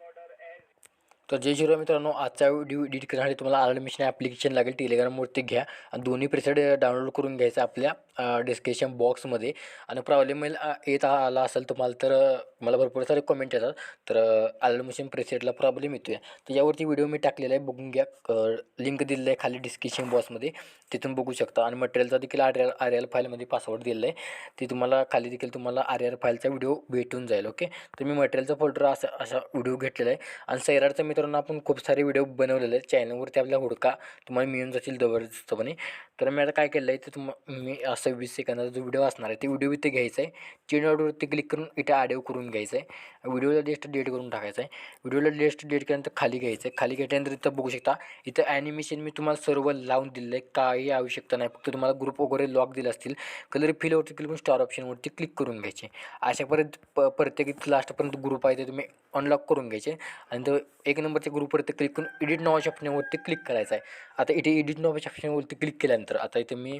order as तर जय शिवराय मित्रांनो आजचा व्हिडिओ एडिट करण्यासाठी तुम्हाला आर्ड मिशन ॲप्लिकेशन लागेल टेलिग्रामवरती घ्या आणि दोन्ही प्रिसेट डाउनलोड करून घ्यायचं आपल्या डिस्क्रिप्शन बॉक्समध्ये आणि प्रॉब्लेम येत आला असेल तुम्हाला तर मला भरपूर सारे कमेंट येतात. तर आर्ड मिशन प्रिसेटला प्रॉब्लेम येतो आहे तर यावरती व्हिडिओ मी टाकलेला आहे बघून घ्या. लिंक दिलेलं आहे खाली डिस्क्रिप्शन बॉक्समध्ये तिथून बघू शकता. आणि मटेरियलचा देखील आर एल आर एल फाईलमध्ये पासवर्ड दिलेला आहे. ते तुम्हाला खाली देखील तुम्हाला आर एल फाईलचा व्हिडिओ भेटून जाईल ओके तर मी मटेरियलचा फोल्डर असा असा व्हिडिओ घेतलेला आहे. आणि सैराटचा मित्रांनो आपण खूप सारे व्हिडिओ बनवलेले आहेत. चॅनलवरती आपल्या हुडका तुम्हाला मिळून जातील जबरदस्तपणे. तर मी आता काय केलं आहे ते तुम मी असं वीस सेकंदाचा जो व्हिडिओ असणार आहे ते व्हिडिओ इथे घ्यायचा आहे. चेन ऑर्डरवरती क्लिक करून इथे आडिओ करून घ्यायचं आहे. व्हिडिओला लिस्ट डेट करून टाकायचं आहे व्हिडिओला लिस्ट डेट केल्यानंतर खाली घ्यायचं आहे खाली घेतल्यानंतर इथं बघू शकता इथं ॲनिमेशन मी तुम्हाला सर्व लावून दिलेलं आहे काही आवश्यकता नाही. फक्त तुम्हाला ग्रुप वगैरे लॉक दिले असतील कलर फिलवरती क्लिक करून स्टार ऑप्शनवरती क्लिक करून घ्यायचे. अशापर्यंत प प्रत्येक इथं लास्टपर्यंत ग्रुप आहे ते तुम्ही अनलॉक करून घ्यायचे. आणि तो एक नंबरच्या ग्रुपवरती क्लिक करून एडिट नावाच्या ऑप्शनवरती क्लिक करायचं आहे आता इथे एडिट नावाच्या ऑप्शनवरती क्लिक केल्यानंतर आता इथे मी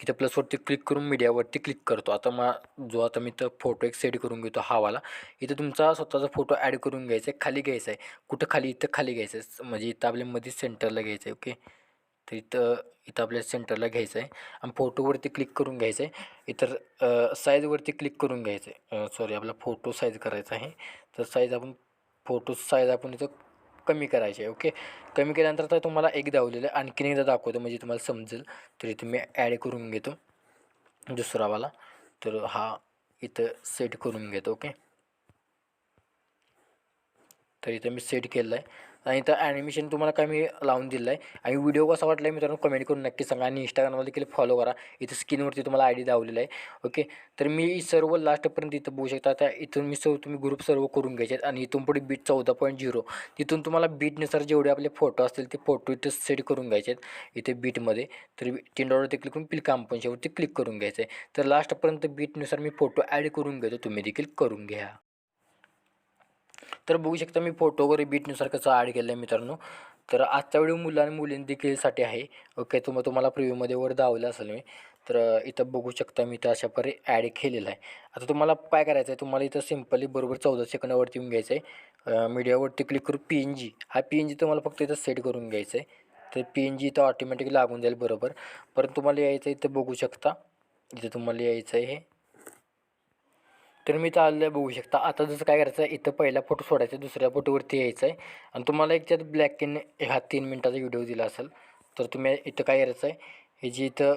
इथं प्लसवरती क्लिक करून मीडियावरती क्लिक करतो. आता मा जो आता मी इथं फोटो एक सेट करून घेतो हावाला इथं तुमचा स्वतःचा फोटो ॲड करून घ्यायचा आहे खाली घ्यायचा आहे कुठं खाली इथं खाली घ्यायचं आहे म्हणजे इथं आपल्या मध्ये सेंटरला घ्यायचं आहे ओके तर इथं इथं आपल्या सेंटरला घ्यायचं आहे आणि फोटोवरती क्लिक करून घ्यायचं आहे इतर साईजवरती क्लिक करून घ्यायचं आहे सॉरी आपला फोटो साईज करायचा आहे. तर साईज आपण फोटो साईज आपण इथं कमी करायचे आहे ओके कमी केल्यानंतर तर तुम्हाला एक दावलेलं आहे आणखीन एकदा दाखवतो म्हणजे तुम्हाला समजेल. तर इथं मी ॲड करून घेतो. दुसरावाला तर हा इथं सेट करून घेतो ओके तर इथं मी सेट केलं आहे आणि इथं ॲनिमेशन तुम्हाला काय मी लावून दिलं आहे आणि व्हिडिओ कसा वाटला आहे मित्रांनो कमेंट करून नक्की सांगा. आणि इंस्टाग्रामला देखील फॉलो करा. इथं स्क्रीनवरती तुम्हाला आय डी दावलेला आहे. ओके तर मी सर्व लास्टपर्यंत इथं बघू शकता. त्या इथून मी सर्व तुम्ही ग्रुप सर्व करून घ्यायचे आहेत आणि इथून पुढे बीट चौदा पॉईंट झिरो तिथून तुम्हाला बीटनुसार जेवढे आपले फोटो असतील ते फोटो इथं सेट करून घ्यायचे आहेत इथे बीटमध्ये तर तीन क्लिक करून पिल कांपन्शावरती क्लिक करून घ्यायचं आहे तर लास्टपर्यंत बीटनुसार मी फोटो ॲड करून घेतो. तुम्ही देखील करून घ्या. तर बघू शकता मी फोटो वगैरे बीटनुसार कसं ॲड केलं आहे मित्रांनो. तर आजचा व्हिडिओ मुलं आणि मुलीं देखीलसाठी आहे ओके तुम्हाला तुम्हाला प्रिव्ह्यूमध्ये वर दावलं असेल मी. तर इथं बघू शकता मी इथं अशा परे ॲड केलेलं आहे. आता तुम्हाला काय करायचं आहे तुम्हाला इथं सिम्पली बरोबर चौदा सेकंदावरती येऊन घ्यायचं आहे मीडियावरती क्लिक करू पी एन जी हा पी एन जी तुम्हाला फक्त इथं सेट करून घ्यायचं आहे तर पी एन जी इथं ऑटोमॅटिक लागून जाईल बरोबर. परंतु तुम्हाला यायचं इथं बघू शकता. इथं तुम्हाला यायचं आहे हे. तर मी चाललं बघू शकता. आता जसं काय करायचं आहे इथं पहिला फोटो सोडायचा आहे दुसऱ्या फोटोवरती यायचं आहे आणि तुम्हाला एक त्यात ब्लॅक एन हा तीन मिनटाचा व्हिडिओ दिला असेल तर तुम्ही इथं काय करायचं आहे हे जी इथं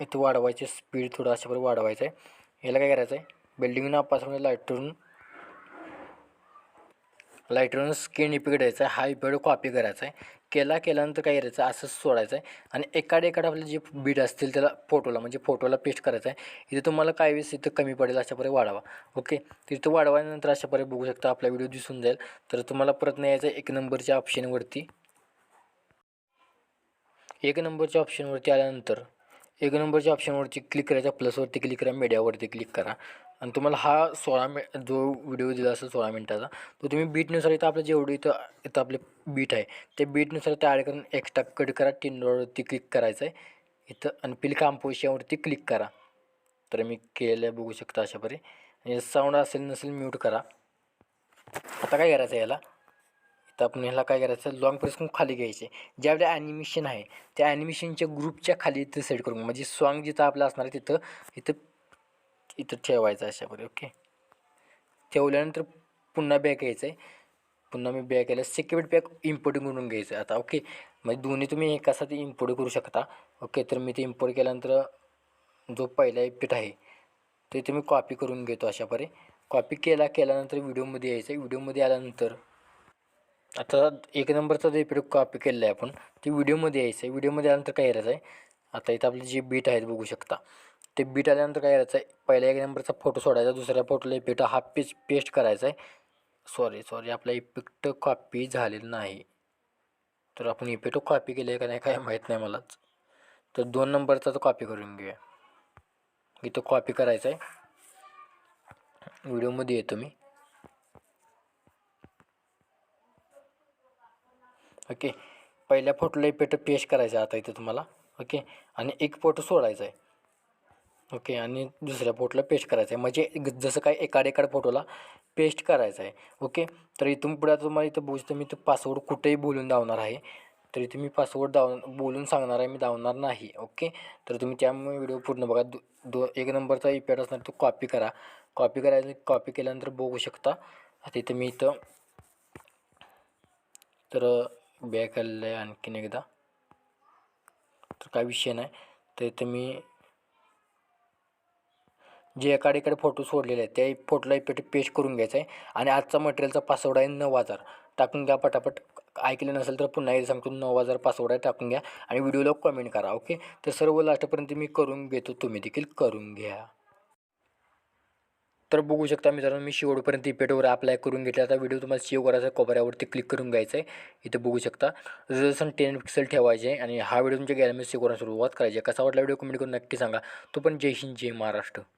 इथं वाढवायची स्पीड थोडं अशा वाढवायचं आहे याला काय करायचं आहे बिल्डिंगनं नापासून लाईटरून लाईटरून स्क्रीन इपिक द्यायचा आहे हा इफेक्ट कॉपी करायचा आहे केला केल्यानंतर काय करायचं? असंच सोडायचं आहे आणि एकाडे एकाडे आपले जे बीड असतील त्याला फोटोला म्हणजे फोटोला पेस्ट करायचं आहे इथे तुम्हाला काय वेळेस इथं कमी पडेल अशा प्रकारे वाढवा. ओके? तिथं वाढवायनंतर अशा प्रकारे बघू शकता आपला व्हिडिओ दिसून जाईल. तर तुम्हाला परत नाही यायचं एक नंबरच्या ऑप्शनवरती एक नंबरच्या ऑप्शनवरती आल्यानंतर एक नंबरच्या ऑप्शनवरती क्लिक करायचा. प्लसवरती क्लिक करा. मीडियावरती क्लिक करा. आणि तुम्हाला हा सोळा मि जो व्हिडिओ दिला असेल सोळा मिनटाचा तो तुम्ही बीटनुसार इथं आपलं जेवढं इथं इथं आपले बीट आहे ते बीटनुसार ते ॲड करून एक्स्ट्रा कट करा तीन डॉलरवरती क्लिक करायचं आहे इथं आणि पिल कांपोशियावरती क्लिक करा. तर मी केलेलं बघू शकता अशा परी आणि साऊंड असेल नसेल म्यूट करा. आता काय करायचं आहे याला? इथं आपण ह्याला काय करायचं लॉंग प्रेस करून खाली घ्यायचे ज्यावेळी ॲनिमेशन आहे त्या ॲनिमेशनच्या ग्रुपच्या खाली इथं सेट करून म्हणजे सॉन्ग जिथं आपलं असणार आहे तिथं इथं इथं ठेवायचं अशामध्ये ओके ठेवल्यानंतर पुन्हा बॅक यायचं आहे पुन्हा मी बॅक यायला सिक्युरिट बॅक इम्पोर्ट करून घ्यायचं आहे आता ओके म्हणजे दोन्ही तुम्ही एकासाठी इम्पोर्ट करू शकता ओके तर मी ते इम्पोर्ट केल्यानंतर जो पहिला एपिट आहे ते तुम्ही कॉपी करून घेतो अशापरी. कॉपी केला केल्यानंतर व्हिडिओमध्ये यायचं आहे व्हिडिओमध्ये आल्यानंतर आता एक नंबरचा जे इपिड कॉपी केलेला आहे आपण ते व्हिडिओमध्ये यायचं आहे व्हिडिओमध्ये आल्यानंतर काय करायचं आहे आता इथं आपले जे बीट आहेत बघू शकता. ते बीट आल्यानंतर काय करायचं आहे पहिल्या एक नंबरचा फोटो सोडायचा दुसऱ्या फोटोला इफेक्ट हा पेज पेस्ट करायचा आहे सॉरी सॉरी आपला इफेक्ट कॉपी झालेला नाही. तर आपण इफेक्ट कॉपी केलं आहे का नाही काय माहीत नाही मलाच. तर दोन नंबरचा तर कॉपी करून घेऊया. इथं कॉपी करायचं आहे व्हिडिओमध्ये येतो मी. ओके पहिल्या फोटोला इफेक्ट पेस्ट करायचा आहे आता इथं तुम्हाला. ओके आणि एक फोटो सोडायचा आहे ओके आणि दुसऱ्या फोटोला पेस्ट करायचं आहे म्हणजे जसं काय एकाड एकाड फोटोला पेस्ट करायचं आहे ओके तर इथून पुढे आता तुम्हाला इथं बोलतो मी तो पासवर्ड कुठेही बोलून धावणार आहे. तर इथे मी पासवर्ड दाव बोलून सांगणार आहे मी धावणार नाही. ओके तर तुम्ही त्यामुळे व्हिडिओ पूर्ण बघा. दो दो एक नंबरचा इपॅड असणार तो कॉपी करा. कॉपी करायचं कॉपी केल्यानंतर बघू शकता. आता इथं मी इथं तर बॅक आलेलं आहे आणखीन एकदा. तर काय विषय नाही. तर इथं मी जे एकाड इकडे फोटो सोडलेले आहेत त्या फोटोला इपेट पेस्ट करून घ्यायचं आहे. आणि आजचा मटेरियलचा पासवर्ड आहे नऊ हजार. टाकून घ्या पटापट. ऐकलं नसेल तर पुन्हा एकदा सांगतो नऊ हजार पासवर्ड आहे टाकून घ्या. आणि व्हिडिओला कमेंट करा ओके तर सर्व लास्टपर्यंत मी करून घेतो तुम्ही देखील करून घ्या. तर बघू शकता मित्रांनो मी शेवटपर्यंत इपेटवर अप्लाय करून घेतला. आता व्हिडिओ तुम्हाला सेव्ह करायचा आहे कोपऱ्यावरती क्लिक करून घ्यायचं आहे. इथं बघू शकता रेझल्युशन टेन पिक्सल ठेवायचे आहे. आणि हा व्हिडिओ तुमच्या गॅलरीमध्ये सेव्ह करायला सुरुवात करायची आहे. कसा वाटला व्हिडिओ कमेंट करून नक्की सांगा. तो पण जय हिंद जय महाराष्ट्र.